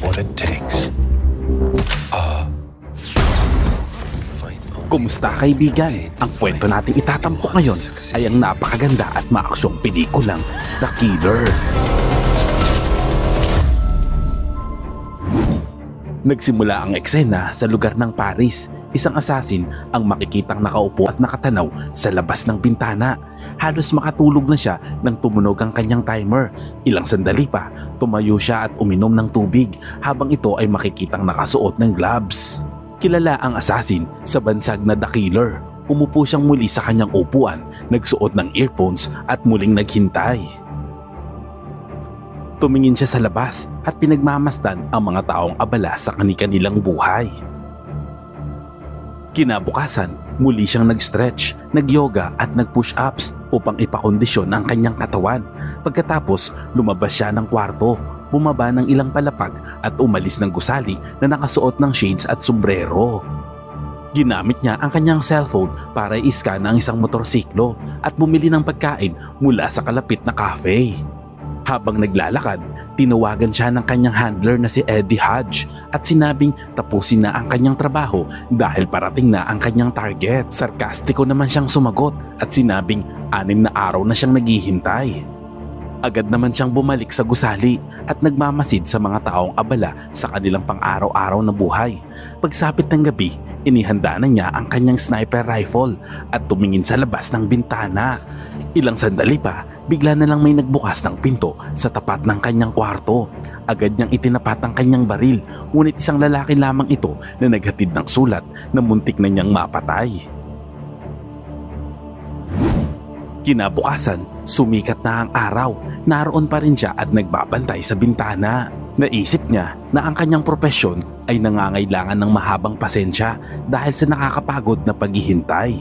what it takes. A Kumusta kaibigan? Ang kwento nating itatampok ngayon ay ang napakaganda at maaksyong pelikulang The Killer. Nagsimula ang eksena sa lugar ng Paris. Isang asasin ang makikitang nakaupo at nakatanaw sa labas ng bintana. Halos makatulog na siya nang tumunog ang kanyang timer. Ilang sandali pa, tumayo siya at uminom ng tubig habang ito ay makikitang nakasuot ng gloves. Kilala ang asasin sa bansag na The Killer. Umupo siyang muli sa kanyang upuan, nagsuot ng earphones at muling naghintay. Tumingin siya sa labas at pinagmamasdan ang mga taong abala sa kanilang buhay. Kinabukasan, muli siyang nag-stretch, nag-yoga at nag-push-ups upang ipakondisyon ang kanyang katawan. Pagkatapos, lumabas siya ng kwarto, bumaba ng ilang palapag at umalis ng gusali na nakasuot ng shades at sombrero. Ginamit niya ang kanyang cellphone para i-scan ang isang motorsiklo at bumili ng pagkain mula sa kalapit na cafe. Habang naglalakad, tinawagan siya ng kanyang handler na si Eddie Hodge at sinabing tapusin na ang kanyang trabaho dahil parating na ang kanyang target. Sarkastiko naman siyang sumagot at sinabing anim na araw na siyang naghihintay. Agad naman siyang bumalik sa gusali at nagmamasid sa mga taong abala sa kanilang pang-araw-araw na buhay. Pagsapit ng gabi, inihanda na niya ang kanyang sniper rifle at tumingin sa labas ng bintana. Ilang sandali pa, bigla na lang may nagbukas ng pinto sa tapat ng kanyang kwarto. Agad niyang itinapat ang kanyang baril, ngunit isang lalaki lamang ito na naghatid ng sulat na muntik na niyang mapatay. Kinabukasan, sumikat na ang araw. Naroon pa rin siya at nagbabantay sa bintana. Naisip niya na ang kanyang propesyon ay nangangailangan ng mahabang pasensya dahil sa nakakapagod na paghihintay.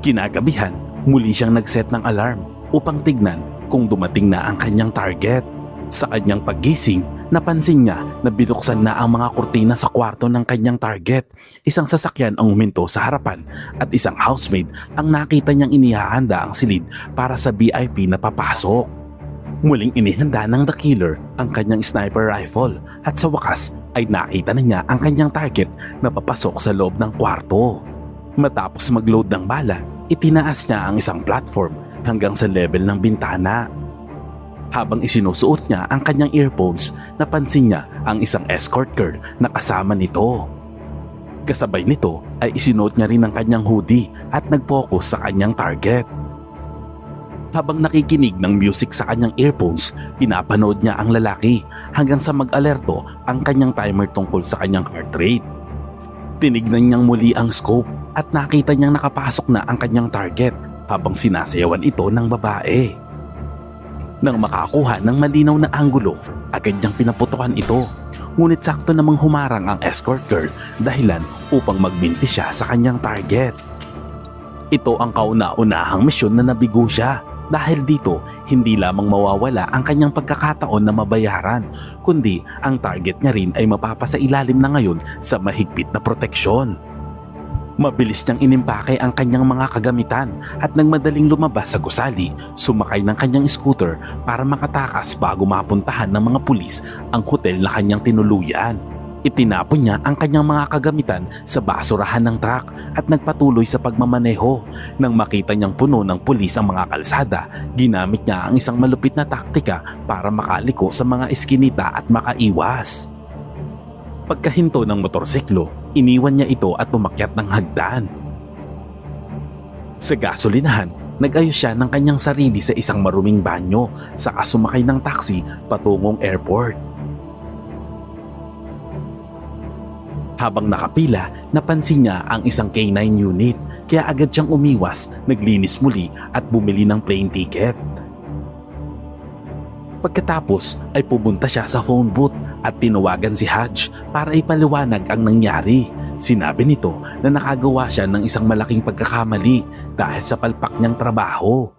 Kinagabihan, muli siyang nagset ng alarm upang tignan kung dumating na ang kanyang target. Sa kanyang paggising, napansin niya na binuksan na ang mga kurtina sa kwarto ng kanyang target. Isang sasakyan ang uminto sa harapan at isang housemaid ang nakita niyang inihahanda ang silid para sa VIP na papasok. Muling inihanda ng The Killer ang kanyang sniper rifle at sa wakas ay nakita na niya ang kanyang target na papasok sa loob ng kwarto. Matapos mag-load ng bala, itinaas niya ang isang platform hanggang sa level ng bintana. Habang isinusuot niya ang kanyang earphones, napansin niya ang isang escort girl na kasama nito. Kasabay nito ay isinuot niya rin ang kanyang hoodie at nag-focus sa kanyang target. Habang nakikinig ng music sa kanyang earphones, pinapanood niya ang lalaki hanggang sa mag-alerto ang kanyang timer tungkol sa kanyang heart rate. Tinignan niyang muli ang scope at nakita niyang nakapasok na ang kanyang target habang sinasayawan ito ng babae. Nang makakuha ng malinaw na anggulo, agad niyang pinaputukan ito. Ngunit sakto namang humarang ang escort girl dahilan upang magbinti siya sa kanyang target. Ito ang kauna-unahang misyon na nabigo siya dahil dito hindi lamang mawawala ang kanyang pagkakataon na mabayaran kundi ang target niya rin ay mapapasailalim na ngayon sa mahigpit na proteksyon. Mabilis niyang inimpake ang kanyang mga kagamitan at nang madaling lumabas sa gusali, sumakay ng kanyang scooter para makatakas bago mapuntahan ng mga pulis ang hotel na kanyang tinuluyan. Itinapon niya ang kanyang mga kagamitan sa basurahan ng truck at nagpatuloy sa pagmamaneho. Nang makita niyang puno ng pulis ang mga kalsada, ginamit niya ang isang malupit na taktika para makaliko sa mga eskinita at makaiwas. Pagkahinto ng motorsiklo, iniwan niya ito at umakyat ng hagdan. Sa gasolinahan, nag-ayos siya ng kanyang sarili sa isang maruming banyo saka sumakay ng taxi patungong airport. Habang nakapila, napansin niya ang isang K9 unit kaya agad siyang umiwas, naglinis muli at bumili ng plane ticket. Pagkatapos ay pumunta siya sa phone booth at tinawagan si Hajj para ipaliwanag ang nangyari. Sinabi nito na nakagawa siya ng isang malaking pagkakamali dahil sa palpak niyang trabaho.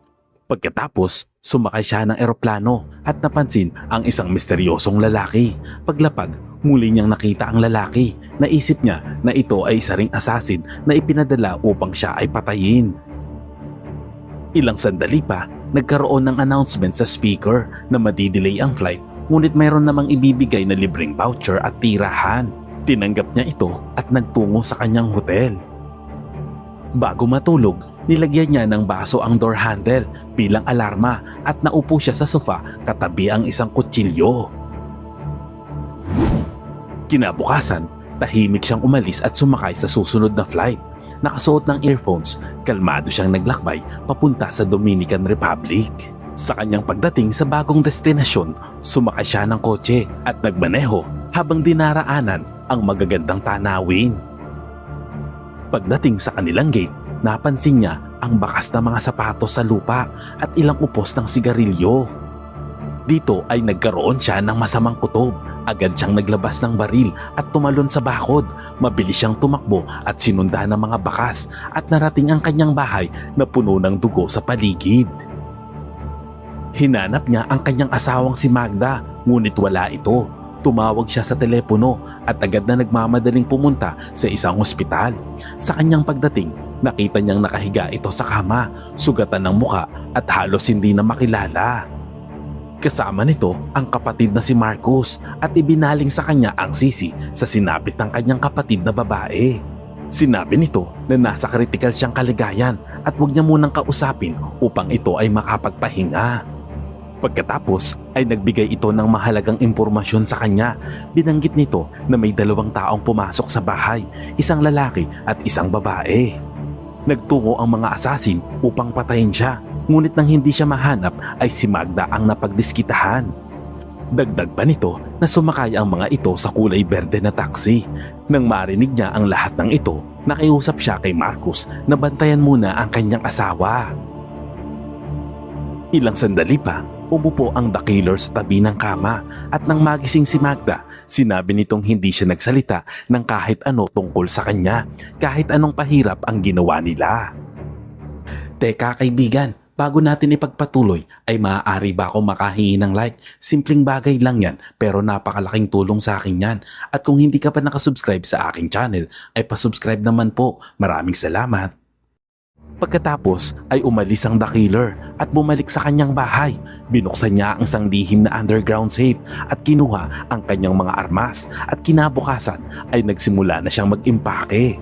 Pagkatapos, sumakay siya ng eroplano at napansin ang isang misteryosong lalaki. Paglapag, muli niyang nakita ang lalaki. Naisip niya na ito ay isa ring assassin na ipinadala upang siya ay patayin. Ilang sandali pa, nagkaroon ng announcement sa speaker na madidelay ang flight ngunit mayroon namang ibibigay na libreng voucher at tirahan. Tinanggap niya ito at nagtungo sa kanyang hotel. Bago matulog, nilagyan niya ng baso ang door handle bilang alarma at naupo siya sa sofa katabi ang isang kutsilyo. Kinabukasan, tahimik siyang umalis at sumakay sa susunod na flight. Nakasuot ng earphones, kalmado siyang naglakbay papunta sa Dominican Republic. Sa kanyang pagdating sa bagong destinasyon, sumakay siya ng kotse at nagmaneho habang dinaraanan ang magagandang tanawin. Pagdating sa kanilang gate, napansin niya ang bakas na mga sapatos sa lupa at ilang upos ng sigarilyo. Dito ay nagkaroon siya ng masamang kutob. Agad siyang naglabas ng baril at tumalon sa bakod. Mabilis siyang tumakbo at sinunda ng mga bakas at narating ang kanyang bahay na puno ng dugo sa paligid. Hinanap niya ang kanyang asawang si Magda, ngunit wala ito. Tumawag siya sa telepono at agad na nagmamadaling pumunta sa isang ospital. Sa kanyang pagdating, nakita niyang nakahiga ito sa kama, sugatan ng muka at halos hindi na makilala. Kasama nito ang kapatid na si Marcus at ibinaling sa kanya ang sisi sa sinapit ng kanyang kapatid na babae. Sinabi nito na nasa kritikal siyang kaligayan at huwag niya munang kausapin upang ito ay makapagpahinga. Pagkatapos ay nagbigay ito ng mahalagang impormasyon sa kanya. Binanggit nito na may dalawang taong pumasok sa bahay, isang lalaki at isang babae. Nagtungo ang mga asasin upang patayin siya, ngunit nang hindi siya mahanap ay si Magda ang napagdiskitahan. Dagdag pa nito na sumakay ang mga ito sa kulay berde na taxi. Nang marinig niya ang lahat ng ito, nakiusap siya kay Marcus na bantayan muna ang kanyang asawa. Ilang sandali pa, umupo ang killer sa tabi ng kama at nang magising si Magda, sinabi nitong hindi siya nagsalita ng kahit ano tungkol sa kanya, kahit anong pahirap ang ginawa nila. Teka kaibigan, bago natin ipagpatuloy ay maaari ba ako makahingi ng like? Simpleng bagay lang yan pero napakalaking tulong sa akin yan. At kung hindi ka pa nakasubscribe sa aking channel ay pasubscribe naman po. Maraming salamat. Pagkatapos ay umalis ang the killer at bumalik sa kanyang bahay. Binuksan niya ang isang lihim na underground safe at kinuha ang kanyang mga armas at kinabukasan ay nagsimula na siyang mag-impake.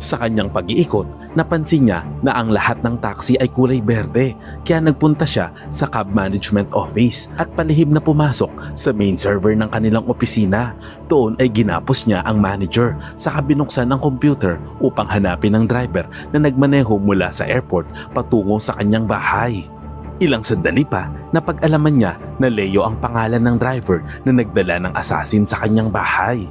Sa kanyang pag-iikot, napansin niya na ang lahat ng taxi ay kulay berde kaya nagpunta siya sa cab management office at palihim na pumasok sa main server ng kanilang opisina. Doon ay ginapos niya ang manager sa binuksan ng computer upang hanapin ang driver na nagmaneho mula sa airport patungo sa kanyang bahay. Ilang sandali pa, napag-alaman niya na Leo ang pangalan ng driver na nagdala ng assassin sa kanyang bahay.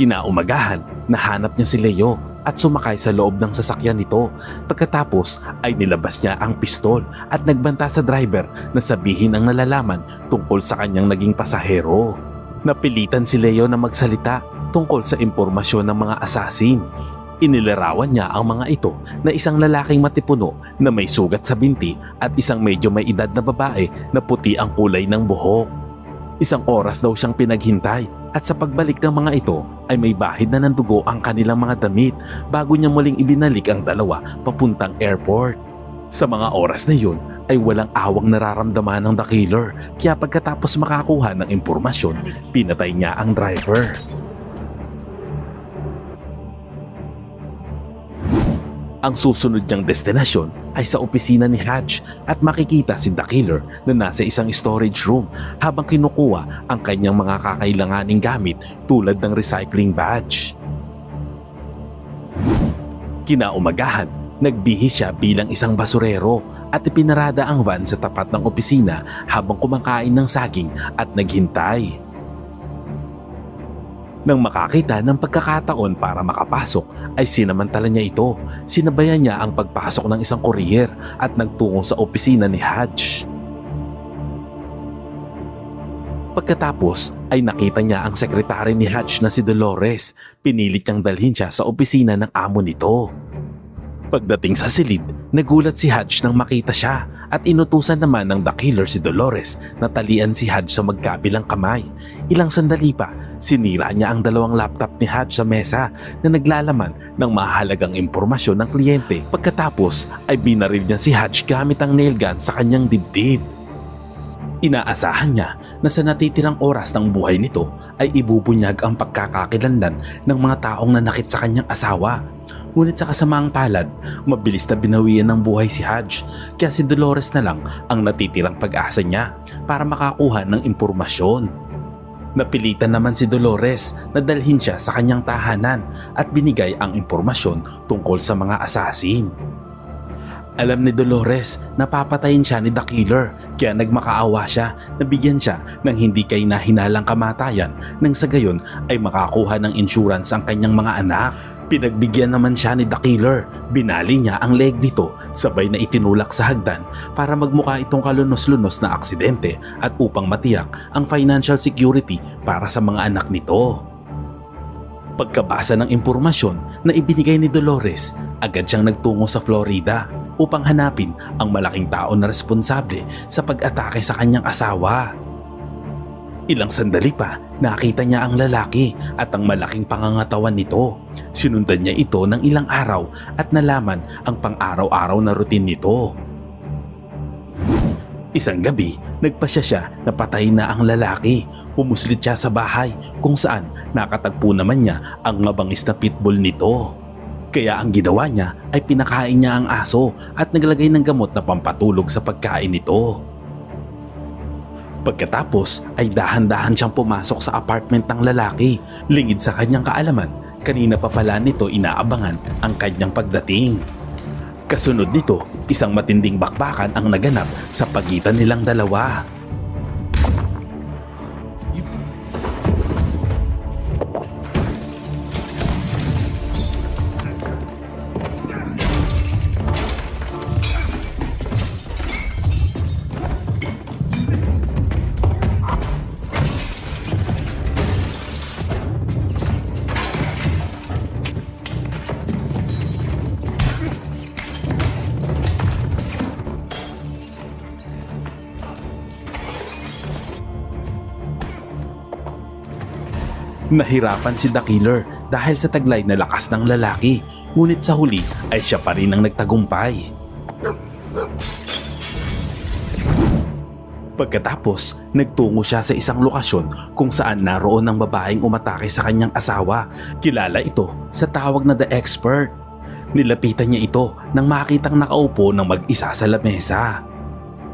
Kinaumagahan, nahanap niya si Leo at sumakay sa loob ng sasakyan nito. Pagkatapos ay nilabas niya ang pistol at nagbanta sa driver na sabihin ang nalalaman tungkol sa kanyang naging pasahero. Napilitan si Leo na magsalita tungkol sa impormasyon ng mga asasin. Inilarawan niya ang mga ito na isang lalaking matipuno na may sugat sa binti at isang medyo may edad na babae na puti ang kulay ng buhok. Isang oras daw siyang pinaghintay at sa pagbalik ng mga ito ay may bahid na ng dugo ang kanilang mga damit bago niya muling ibinalik ang dalawa papuntang airport. Sa mga oras na yun ay walang awang nararamdaman ng the killer kaya pagkatapos makakuha ng impormasyon, pinatay niya ang driver. Ang susunod niyang destinasyon ay sa opisina ni Hatch at makikita si The Killer na nasa isang storage room habang kinukuha ang kanyang mga kakailanganing gamit tulad ng recycling badge. Kinaumagahan, nagbihis siya bilang isang basurero at ipinarada ang van sa tapat ng opisina habang kumakain ng saging at naghintay. Nang makakita ng pagkakataon para makapasok ay sinamantala niya ito. Sinabayan niya ang pagpasok ng isang courier at nagtungo sa opisina ni Hodge. Pagkatapos ay nakita niya ang sekretary ni Hatch na si Dolores. Pinilit niyang dalhin siya sa opisina ng amo nito. Pagdating sa silid, nagulat si Hatch nang makita siya at inutusan naman ng The Killer si Dolores na talian si Hadj sa magkabilang kamay. Ilang sandali pa, sinira niya ang dalawang laptop ni Hadj sa mesa na naglalaman ng mahalagang impormasyon ng kliyente. Pagkatapos ay binaril niya si Hadj gamit ang nail gun sa kanyang dibdib. Inaasahan niya na sa natitirang oras ng buhay nito ay ibubunyag ang pagkakakilanlan ng mga taong nanakit sa kanyang asawa. Ngunit sa kasamaang palad, mabilis na binawian ng buhay si Hadj kaya si Dolores na lang ang natitirang pag-asa niya para makakuha ng impormasyon. Napilitan naman si Dolores na dalhin siya sa kanyang tahanan at binigay ang impormasyon tungkol sa mga asasin. Alam ni Dolores na papatayin siya ni The Killer kaya nagmakaawa siya na bigyan siya ng hindi kay nahinalang kamatayan nang sa gayon ay makakuha ng insurance ang kanyang mga anak. Pinagbigyan naman siya ni The Killer. Binali niya ang leg nito sabay na itinulak sa hagdan para magmukha itong kalunos-lunos na aksidente at upang matiyak ang financial security para sa mga anak nito. Pagkabasa ng impormasyon na ibinigay ni Dolores, agad siyang nagtungo sa Florida upang hanapin ang malaking tao na responsable sa pag-atake sa kanyang asawa. Ilang sandali pa, nakita niya ang lalaki at ang malaking pangangatawan nito. Sinundan niya ito ng ilang araw at nalaman ang pang-araw-araw na routine nito. Isang gabi, nagpasya siya na patay na ang lalaki. Pumuslit siya sa bahay kung saan nakatagpo naman niya ang mabangis na pitbull nito. Kaya ang ginawa niya ay pinakain niya ang aso at naglagay ng gamot na pampatulog sa pagkain nito. Pagkatapos ay dahan-dahan siyang pumasok sa apartment ng lalaki. Lingid sa kanyang kaalaman, kanina pa pala nito inaabangan ang kanyang pagdating. Kasunod nito, isang matinding bakbakan ang naganap sa pagitan nilang dalawa. Nahirapan si The Killer dahil sa taglay na lakas ng lalaki, ngunit sa huli ay siya pa rin ang nagtagumpay. Pagkatapos, nagtungo siya sa isang lokasyon kung saan naroon ang babaeng umatake sa kanyang asawa. Kilala ito sa tawag na The Expert. Nilapitan niya ito nang makitang nakaupo ng mag-isa sa lamesa.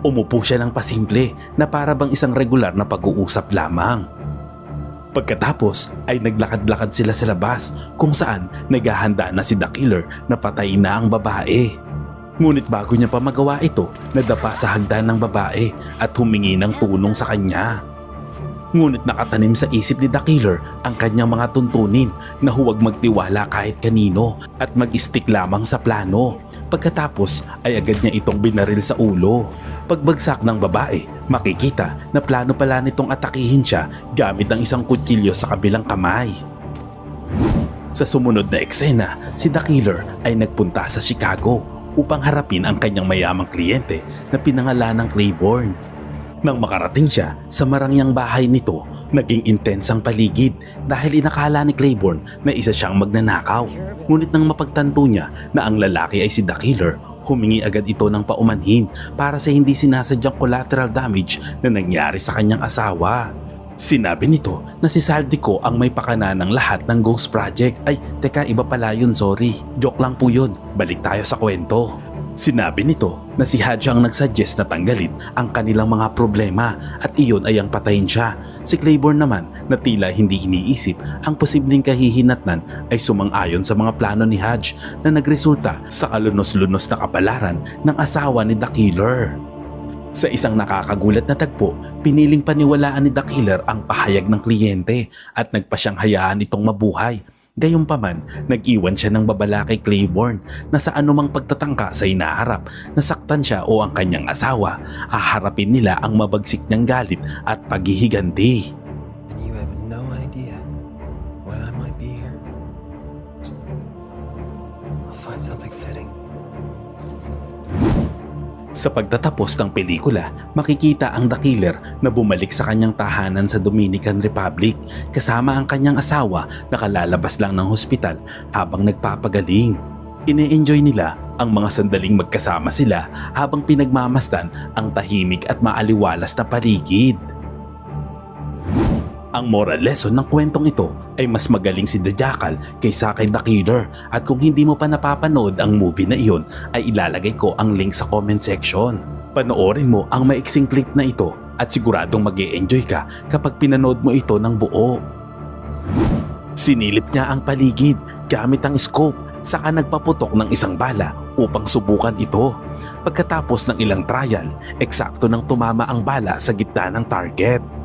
Umupo siya ng pasimple na para bang isang regular na pag-uusap lamang. Pagkatapos ay naglakad-lakad sila sa labas kung saan naghahanda na si The Killer na patayin na ang babae. Ngunit bago niya pa magawa ito, nadapa sa hagdan ng babae at humingi ng tulong sa kanya. Ngunit nakatanim sa isip ni The Killer ang kanyang mga tuntunin na huwag magtiwala kahit kanino at mag-stick lamang sa plano. Pagkatapos ay agad niya itong binaril sa ulo. Pagbagsak ng babae, makikita na plano pala nitong atakihin siya gamit ang isang kutsilyo sa kabilang kamay. Sa sumunod na eksena, si The Killer ay nagpunta sa Chicago upang harapin ang kanyang mayamang kliyente na pinangalan ng Claiborne. Nang makarating siya sa marangyang bahay nito, naging intense ang paligid dahil inakala ni Claiborne na isa siyang magnanakaw. Ngunit nang mapagtanto niya na ang lalaki ay si The Killer, humingi agad ito ng paumanhin para sa hindi sinasadyang collateral damage na nangyari sa kanyang asawa. Sinabi nito na si Saldico ang may pakana ng lahat ng Ghost Project. Ay, teka iba pala yun, sorry. Joke lang po yun. Balik tayo sa kwento. Sinabi nito na si ang nagsuggest na tanggalin ang kanilang mga problema at iyon ay ang patayin siya. Si Claiborne naman na tila hindi iniisip ang posibleng kahihinatnan ay sumang-ayon sa mga plano ni Hadj na nagresulta sa kalunos-lunos na kapalaran ng asawa ni The Killer. Sa isang nakakagulat na tagpo, piniling paniwalaan ni The Killer ang pahayag ng kliyente at nagpa siyang hayaan itong mabuhay. Gayunpaman, nag-iwan siya ng babala kay Claiborne na sa anumang pagtatangka sa inaharap, nasaktan siya o ang kanyang asawa, aharapin nila ang mabagsik niyang galit at paghihiganti. Sa pagtatapos ng pelikula, makikita ang The Killer na bumalik sa kanyang tahanan sa Dominican Republic kasama ang kanyang asawa na kalalabas lang ng hospital habang nagpapagaling. Ine-enjoy nila ang mga sandaling magkasama sila habang pinagmamasdan ang tahimik at maaliwalas na paligid. Ang moral lesson ng kwentong ito ay mas magaling si The Jackal kaysa kay The Killer at kung hindi mo pa napapanood ang movie na iyon ay ilalagay ko ang link sa comment section. Panoorin mo ang maiksing clip na ito at siguradong mag enjoy ka kapag pinanood mo ito ng buo. Sinilip niya ang paligid gamit ang scope saka nagpaputok ng isang bala upang subukan ito. Pagkatapos ng ilang trial, eksakto nang tumama ang bala sa gitna ng target.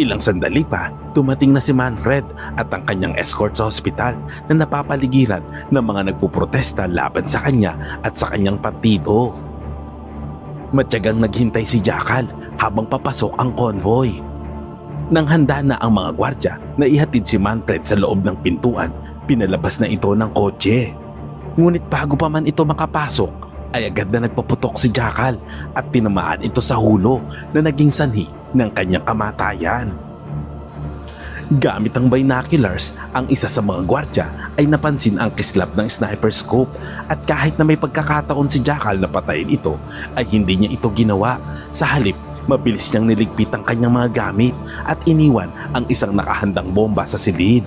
Ilang sandali pa, dumating na si Manfred at ang kanyang escort sa ospital na napapaligiran ng mga nagpuprotesta laban sa kanya at sa kanyang partido. Matyagang naghintay si Jackal habang papasok ang convoy. Nang handa na ang mga gwardya na ihatid si Manfred sa loob ng pintuan, pinalabas na ito ng kotse. Ngunit bago pa man ito makapasok, ay agad na nagpaputok si Jackal at tinamaan ito sa hulo na naging sanhi ng kanyang kamatayan. Gamit ang binoculars, ang isa sa mga gwardya ay napansin ang kislap ng sniper scope at kahit na may pagkakataon si Jackal na patayin ito ay hindi niya ito ginawa. Sa halip, mabilis niyang niligpit ang kanyang mga gamit at iniwan ang isang nakahandang bomba sa silid.